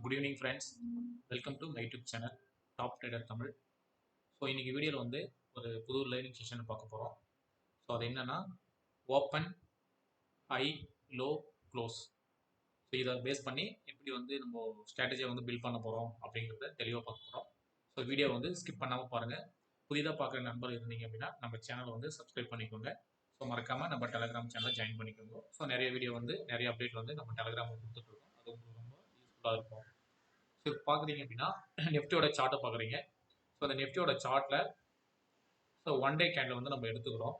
Good evening friends welcome to my YouTube channel top trader Tamil so இன்றைக்கி வீடியோவில் வந்து ஒரு புது லேர்னிங் செஷன் பார்க்க போகிறோம் ஸோ அது என்னென்னா open high low close so இதை பேஸ் பண்ணி எப்படி வந்து நம்ம ஸ்ட்ராட்டஜியை வந்து பில்ட் பண்ண போகிறோம் அப்படிங்கிறத தெளிவாக பார்க்க போகிறோம் ஸோ வீடியோ வந்து ஸ்கிப் பண்ணாமல் பாருங்கள் புதிதாக பார்க்குற நண்பர் இருந்தீங்க அப்படின்னா நம்ம சேனலை வந்து சப்ஸ்கிரைப் பண்ணிக்கோங்க. ஸோ மறக்காமல் நம்ம டெலகிராம் சேனலை ஜாயின் பண்ணிக்கோங்க. ஸோ நிறைய வீடியோ வந்து நிறைய அப்டேட் வந்து நம்ம டெலகிராமில் கொடுத்துட்ருக்கோம் யூஸ்ஃபுல்லாக இருக்கும். ஸோ இப்போ பார்க்குறீங்க அப்படின்னா நெஃப்டியோட சார்ட்டை பார்க்குறீங்க ஸோ அந்த நெஃப்டியோட சார்ட்டில் ஸோ ஒன் டே கேண்டில் வந்து நம்ம எடுத்துக்கிறோம்.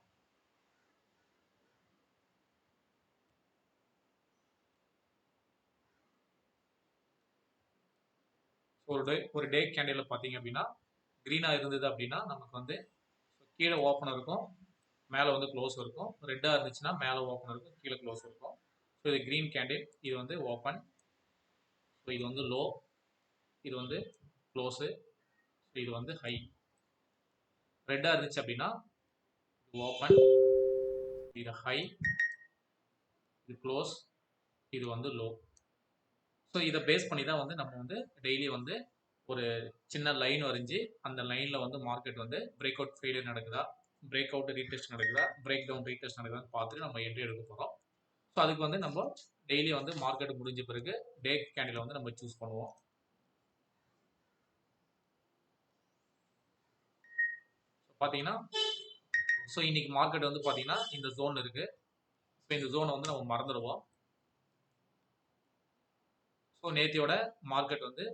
ஸோ ஒரு டே ஒரு டே கேண்டில் பார்த்தீங்க அப்படின்னா க்ரீனாக இருந்தது அப்படின்னா நமக்கு வந்து கீழே ஓப்பன் இருக்கும். மேலே வந்து க்ளோஸ் இருக்கும். ரெட்டாக இருந்துச்சுன்னா மேலே ஓப்பன் இருக்கும். கீழே க்ளோஸ் இருக்கும். ஸோ இது க்ரீன் கேண்டில் இது வந்து ஓப்பன் இது வந்து லோ இது வந்து க்ளோஸு இது வந்து ஹை ரெட்டாக இருந்துச்சு அப்படின்னா இது ஓப்பன் இது ஹை இது க்ளோஸ் இது வந்து லோ ஸோ இதை பேஸ் பண்ணி தான் வந்து நம்ம வந்து டெய்லி வந்து ஒரு சின்ன லைன் வரைஞ்சி அந்த லைனில் வந்து மார்க்கெட் வந்து பிரேக் அவுட் ஃபெயிலியர் நடக்குதா பிரேக் அவுட் ரீடெஸ்ட் நடக்குதா பிரேக் டவுன் ரீடெஸ்ட் நடக்குதான்னு பார்த்துட்டு நம்ம என்ட்ரி எடுக்க போகிறோம் ஸோ அதுக்கு வந்து நம்ம டெய்லி வந்து மார்க்கெட் முடிஞ்ச பிறகு டே கேண்டில் வந்து நம்ம சூஸ் பண்ணுவோம். பார்த்தீங்கன்னா ஸோ இன்னைக்கு மார்க்கெட் வந்து பார்த்தீங்கன்னா இந்த ஜோன் இருக்கு. ஸோ இந்த ஜோனை வந்து நம்ம மறந்துடுவோம். ஸோ நேத்தியோட மார்க்கெட் வந்து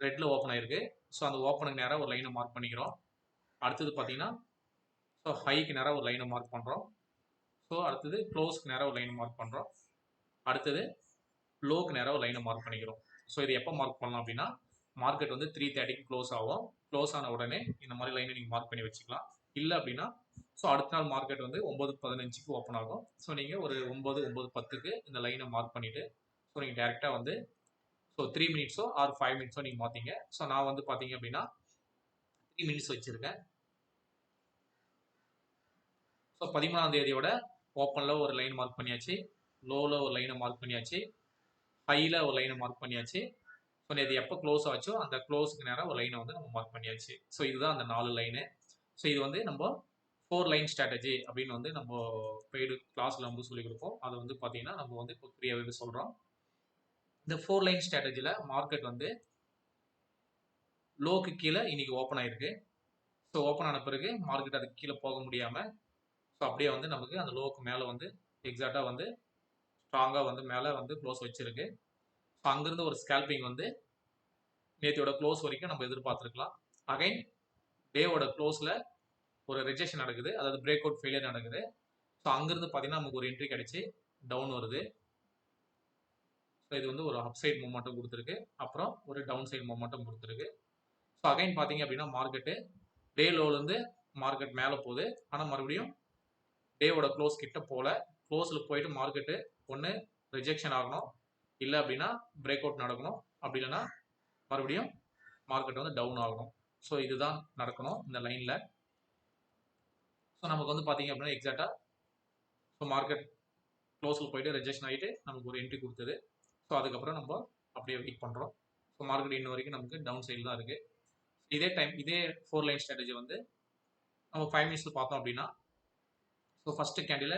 ரெட்டில் ஓப்பன் ஆயிருக்கு. ஸோ அந்த ஓப்பனுக்கு நேராக ஒரு லைனை மார்க் பண்ணிக்கிறோம். அடுத்தது பார்த்தீங்கன்னா ஸோ ஹைக்கு நேராக ஒரு லைனை மார்க் பண்ணுறோம் ஸோ அடுத்தது க்ளோஸ்க்கு நேராக ஒரு லைனை மார்க் பண்ணுறோம் அடுத்தது லோக்கு நேராக ஒரு லைனை மார்க் பண்ணிக்கிறோம். ஸோ இது எப்போ மார்க் பண்ணலாம் அப்படின்னா மார்க்கெட் வந்து த்ரீ தேர்ட்டிக்கு க்ளோஸ் ஆகும். க்ளோஸ் ஆன உடனே இந்த மாதிரி லைனை நீங்கள் மார்க் பண்ணி வச்சுக்கலாம். இல்லை அப்படின்னா ஸோ அடுத்த நாள் மார்க்கெட் வந்து ஒம்பது பதினஞ்சுக்கு ஓப்பன் ஆகும். ஸோ நீங்கள் ஒரு ஒம்பது ஒம்பது பத்துக்கு இந்த லைனை மார்க் பண்ணிவிட்டு ஸோ நீங்கள் டேரெக்டாக வந்து ஸோ த்ரீ மினிட்ஸோ ஆர் ஃபைவ் மினிட்ஸோ நீங்கள் மாற்றிங்க ஸோ நான் வந்து பார்த்தீங்க அப்படின்னா த்ரீ மினிட்ஸ் வச்சுருக்கேன். ஸோ பதிமூணாம் தேதியோட ஓப்பனில் ஒரு லைன் மார்க் பண்ணியாச்சு. லோவில் ஒரு லைனை மார்க் பண்ணியாச்சு. ஹையில் ஒரு லைனை மார்க் பண்ணியாச்சு. ஸோ இது எப்போ க்ளோஸ் ஆச்சோ அந்த க்ளோஸுக்கு நேரம் ஒரு லைனை வந்து நம்ம மார்க் பண்ணியாச்சு. ஸோ இதுதான் அந்த நாலு லைனு ஸோ இது வந்து நம்ம ஃபோர் லைன் ஸ்ட்ராட்டஜி அப்படின்னு வந்து நம்ம பெய்டு கிளாஸில் வந்து சொல்லிக் கொடுப்போம். அதை வந்து பார்த்தீங்கன்னா நம்ம வந்து இப்போ ஃப்ரீயாகவே சொல்கிறோம் இந்த ஃபோர் லைன் ஸ்ட்ராட்டஜியில் மார்க்கெட் வந்து லோக்கு கீழே இன்னைக்கு ஓப்பன் ஆயிருக்கு. ஸோ ஓப்பன் ஆன பிறகு மார்க்கெட் அதுக்கு கீழே போக முடியாமல் ஸோ அப்படியே வந்து நமக்கு அந்த லோவுக்கு மேலே வந்து எக்ஸாக்டாக வந்து ஸ்ட்ராங்காக வந்து மேலே வந்து க்ளோஸ் வச்சுருக்கு. ஸோ அங்கேருந்து ஒரு ஸ்கேல்பிங் வந்து நேத்தியோட க்ளோஸ் வரைக்கும் நம்ம எதிர்பார்த்துருக்கலாம். அகைன் டேவோட க்ளோஸில் ஒரு ரிஜெக்ஷன் நடக்குது. அதாவது பிரேக் அவுட் ஃபெயிலியர் நடக்குது. ஸோ அங்கேருந்து பார்த்தீங்கன்னா நமக்கு ஒரு என்ட்ரி கிடைச்சி டவுன் வருது. ஸோ இது வந்து ஒரு அப் சைட் மூமெண்ட்டும் கொடுத்துருக்கு. அப்புறம் ஒரு டவுன் சைட் மூமெண்ட்டும் கொடுத்துருக்கு. ஸோ அகைன் பார்த்தீங்க அப்படின்னா மார்க்கெட்டு டே லோலேருந்து மார்க்கெட் மேலே போகுது. ஆனால் மறுபடியும் டேவோட க்ளோஸ் கிட்ட போல க்ளோஸில் போயிட்டு மார்க்கெட்டு ஒன்று ரிஜெக்ஷன் ஆகணும். இல்லை அப்படின்னா பிரேக் அவுட் நடக்கணும். அப்படி இல்லைன்னா மறுபடியும் மார்க்கெட் வந்து டவுன் ஆகணும். ஸோ இதுதான் நடக்கணும் இந்த லைனில் ஸோ நமக்கு வந்து பார்த்தீங்க அப்படின்னா எக்ஸாக்டாக ஸோ மார்க்கெட் க்ளோஸில் போயிட்டு ரிஜெக்ஷன் ஆகிட்டு நமக்கு ஒரு என்ட்ரி கொடுத்தது. ஸோ அதுக்கப்புறம் நம்ம அப்படியே வெயிட் பண்ணுறோம் ஸோ மார்க்கெட் இன்ன வரைக்கும் நமக்கு டவுன் சைடில் தான் இருக்குது இதே டைம் இதே ஃபோர் லைன் ஸ்ட்ராட்டஜி வந்து நம்ம ஃபைவ் மினிட்ஸில் பார்த்தோம் அப்படின்னா so first candle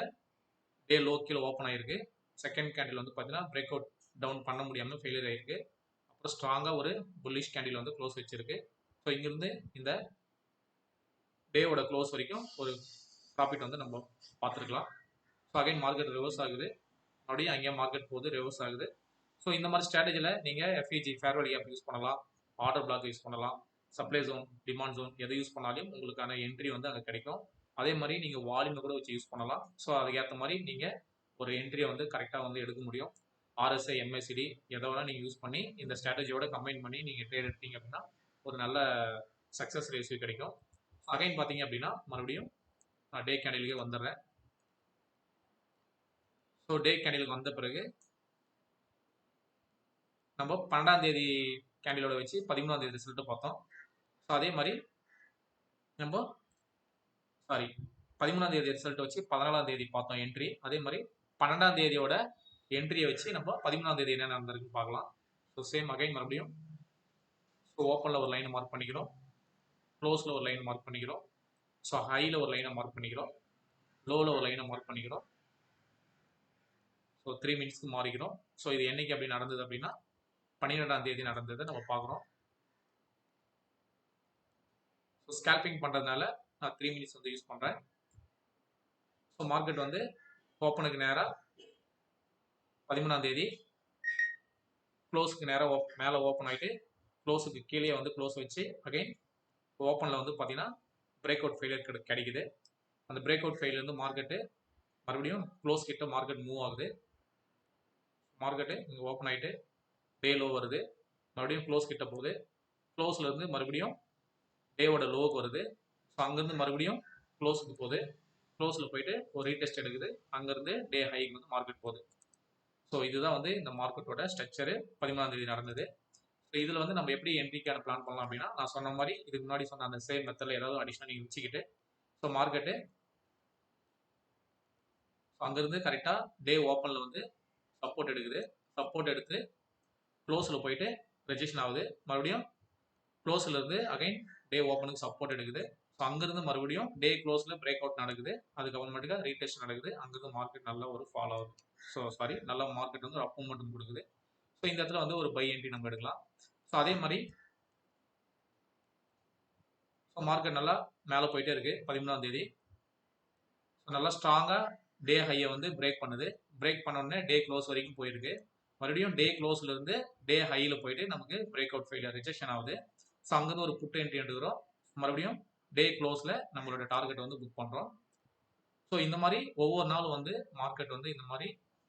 day low கீழே ஓப்பன் ஆகிருக்கு செகண்ட் கேண்டில் வந்து பார்த்தீங்கன்னா பிரேக் அவுட் டவுன் பண்ண முடியாமல் ஃபெயிலியர் ஆகிருக்கு அப்புறம் ஸ்ட்ராங்காக ஒரு புல்லிஷ் கேண்டில் வந்து க்ளோஸ் வச்சிருக்கு. ஸோ இங்கேருந்து இந்த டேவோட க்ளோஸ் வரைக்கும் ஒரு ப்ராஃபிட் வந்து நம்ம பார்த்துருக்கலாம். ஸோ அகைன் மார்க்கெட் ரிவர்ஸ் ஆகுது. மறுபடியும் அங்கேயே மார்க்கெட் போகுது ரிவர்ஸ் ஆகுது. ஸோ இந்த மாதிரி ஸ்ட்ராட்டஜியில் நீங்கள் FEG fair value app use பண்ணலாம். ஆர்டர் பிளாக் யூஸ் பண்ணலாம். சப்ளை ஜோன் டிமாண்ட் ஜோன் எதை யூஸ் பண்ணாலும் உங்களுக்கான என்ட்ரி வந்து அங்கே கிடைக்கும். அதே மாதிரி நீங்கள் வால்யூமை கூட வச்சு யூஸ் பண்ணலாம். ஸோ அதுக்கேற்ற மாதிரி நீங்கள் ஒரு என்ட்ரியை வந்து கரெக்டாக வந்து எடுக்க முடியும். ஆர்எஸ்ஐ எம்எஸ்சிடி எதை வேணால் நீங்கள் யூஸ் பண்ணி இந்த ஸ்ட்ராட்டஜியோட கம்பைன் பண்ணி நீங்கள் ட்ரேட் எடுத்தீங்க அப்படின்னா ஒரு நல்ல சக்ஸஸ் ரேஷியோ கிடைக்கும். அகைன் பார்த்தீங்க அப்படின்னா மறுபடியும் நான் டே கேண்டிலுக்கே வந்துடுறேன். ஸோ டே கேண்டிலுக்கு வந்த பிறகு நம்ம பன்னெண்டாம் தேதி கேண்டிலோட வச்சு பதிமூணாம் தேதி ரிசல்ட்டு பார்த்தோம். ஸோ அதே மாதிரி நம்ம சாரி பதிமூணாம் தேதி ரிசல்ட் வச்சு பதினாலாம் தேதி பார்த்தோம் என்ட்ரி அதே மாதிரி பன்னெண்டாம் தேதியோட என்ட்ரியை வச்சு நம்ம பதிமூணாம் தேதி என்ன நடந்திருக்குன்னு பார்க்கலாம். ஸோ சேம் அகைன் மறுபடியும். ஸோ ஓப்பனில் ஒரு லைனை மார்க் பண்ணிக்கிறோம். க்ளோஸில் ஒரு லைனை மார்க் பண்ணிக்கிறோம். ஸோ ஹையில் ஒரு லைனை மார்க் பண்ணிக்கிறோம். லோவில் ஒரு லைனை மார்க் பண்ணிக்கிறோம். ஸோ த்ரீ மினிட்ஸ்க்கு மாறிக்கிறோம். ஸோ இது என்னைக்கு அப்படி நடந்தது அப்படின்னா பன்னிரெண்டாம் தேதி நடந்ததை நம்ம பார்க்குறோம். ஸோ ஸ்கேல்பிங் பண்ணுறதுனால நான் த்ரீ மினிட்ஸ் வந்து யூஸ் பண்ணுறேன் ஸோ மார்க்கெட் வந்து ஓப்பனுக்கு நேராக பதிமூணாம் தேதி க்ளோஸுக்கு நேராக ஓப் மேலே ஓப்பன் ஆகிட்டு க்ளோஸுக்கு கீழே வந்து க்ளோஸ் வச்சு அகைன் ஓப்பனில் வந்து பார்த்தீங்கன்னா பிரேக் அவுட் ஃபெயிலியர் கிடைக்குது. அந்த பிரேக் அவுட் ஃபெயிலேருந்து மார்க்கெட்டு மறுபடியும் க்ளோஸ் கிட்ட மார்க்கெட் மூவ் ஆகுது. மார்க்கெட்டு இங்கே ஓப்பன் ஆகிட்டு டே லோ வருது. மறுபடியும் க்ளோஸ் கிட்ட போகுது. க்ளோஸ்லேருந்து மறுபடியும் டேவோட லோவுக்கு வருது. ஸோ அங்கேருந்து மறுபடியும் க்ளோஸுக்கு போகுது. க்ளோஸில் போயிட்டு ஒரு ரீடெஸ்ட் எடுக்குது. அங்கேருந்து டே ஹைக்கு வந்து மார்க்கெட் போகுது. ஸோ இதுதான் வந்து இந்த மார்க்கெட்டோட ஸ்ட்ரக்சரு பதிமூணாம் தேதி நடந்தது. ஸோ இதில் வந்து நம்ம எப்படி என்ட்ரிக்கான பிளான் பண்ணலாம் அப்படின்னா நான் சொன்ன மாதிரி இதுக்கு முன்னாடி சொன்ன அந்த சேம் மெத்தடில் ஏதாவது அடிஷனல் நீங்கள் வச்சுக்கிட்டு ஸோ மார்க்கெட்டு ஸோ அங்கேருந்து கரெக்டாக டே ஓப்பனில் வந்து சப்போர்ட் எடுக்குது. சப்போர்ட் எடுத்து க்ளோஸில் போயிட்டு ரெஜிஸ்ட்ரேஷன் ஆகுது. மறுபடியும் க்ளோஸில் இருந்து அகைன் டே ஓப்பனுக்கு சப்போர்ட் எடுக்குது. ஸோ அங்கேருந்து மறுபடியும் டே க்ளோஸில் பிரேக் அவுட் நடக்குது. அதுக்கப்புறமேட்டுக்கா ரீடெஸ்ட் நடக்குது. அங்கேருந்து மார்க்கெட் நல்ல ஒரு ஃபாலோ ஆகுது. ஸோ சாரி நல்ல மார்க்கெட் வந்து ஒரு அப் மட்டும் கொடுக்குது. ஸோ இந்த இடத்துல வந்து ஒரு பை என்ட்ரி நம்ம எடுக்கலாம். ஸோ அதே மாதிரி ஸோ மார்க்கெட் நல்லா மேலே போயிட்டே இருக்கு. பதிமூணாம் தேதி. ஸோ நல்லா ஸ்ட்ராங்காக டே ஹையை வந்து பிரேக் பண்ணுது. பிரேக் பண்ணோடனே டே க்ளோஸ் வரைக்கும் போயிருக்கு. மறுபடியும் டே க்ளோஸ்லேருந்து டே ஹையில் போயிட்டு நமக்கு பிரேக் அவுட் ஃபெயிலியர் ரிஜெக்ஷன் ஆகுது. ஸோ அங்கேருந்து ஒரு புட் என்ட்ரி எடுக்கிறோம். மறுபடியும் டே க்ளோஸில் நம்மளோட டார்கெட் வந்து புக் பண்ணுறோம் ஸோ இந்த மாதிரி ஒவ்வொரு நாளும் வந்து மார்க்கெட் வந்து இந்த மாதிரி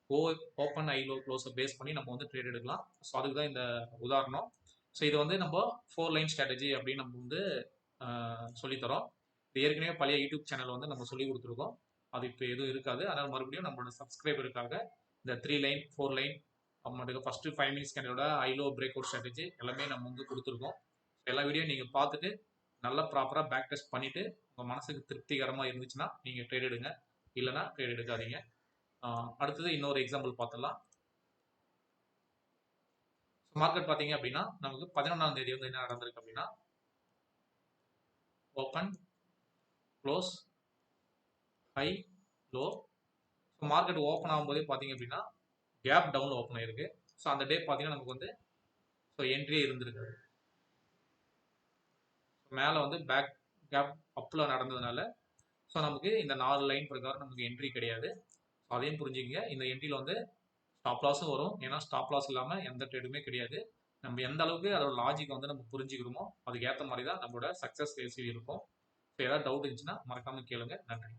ஓ ஓப்பன் ஐலோ க்ளோஸை பேஸ் பண்ணி நம்ம வந்து ட்ரேட் எடுக்கலாம். ஸோ அதுக்கு தான் இந்த உதாரணம். ஸோ இது வந்து நம்ம ஃபோர் லைன் ஸ்ட்ராட்டஜி அப்படின்னு நம்ம வந்து சொல்லித்தரோம். இது ஏற்கனவே பழைய யூடியூப் சேனல் வந்து நம்ம சொல்லி கொடுத்துருக்கோம். அது இப்போ எதுவும் இருக்காது. அதனால் மறுபடியும் நம்மளோட சப்ஸ்கிரைபருக்காக இந்த த்ரீ லைன் ஃபோர் லைன் அப்புறமேட்டுக்கு first five minutes கேண்டோட high low break out strategy எல்லாமே நம்ம வந்து கொடுத்துருக்கோம். எல்லா வீடியோ நீங்கள் பார்த்துட்டு நல்லா ப்ராப்பராக பேக் டெஸ்ட் பண்ணிவிட்டு உங்கள் மனசுக்கு திருப்திகரமாக இருந்துச்சுன்னா நீங்கள் ட்ரேட் எடுங்க. இல்லைனா ட்ரேட் எடுக்காதீங்க. அடுத்தது இன்னொரு எக்ஸாம்பிள் பார்த்துடலாம். மார்க்கெட் பார்த்தீங்க அப்படின்னா நமக்கு பதினொன்றாம் தேதி வந்து என்ன நடந்திருக்கு அப்படின்னா open close high low so market open ஆகும்போதே பார்த்தீங்க அப்படின்னா கேப் டவுன் ஓப்பன் ஆயிருக்கு. ஸோ அந்த டே பார்த்தீங்கன்னா நமக்கு வந்து ஸோ என்ட்ரியே இருந்திருக்கு. மேலே வந்து பேக் கேப் அப்பில் நடந்ததுனால ஸோ நமக்கு இந்த நாலு லைன் பிரகாரம் நமக்கு என்ட்ரி கிடையாது. ஸோ அதையும் புரிஞ்சுக்கங்க. இந்த என்ட்ரியில் வந்து ஸ்டாப் லாஸும் வரும். ஏன்னா ஸ்டாப் லாஸ் இல்லாமல் எந்த ட்ரேடுமே கிடையாது. நம்ம எந்த அளவுக்கு அதோட லாஜிக் வந்து நம்ம புரிஞ்சுக்கிறோமோ அதுக்கு ஏற்ற மாதிரி தான் நம்மளோட சக்ஸஸ் ரேசியோ இருக்கும். ஸோ ஏதாவது டவுட் இருந்துச்சுன்னா மறக்காமல் கேளுங்க. நன்றி.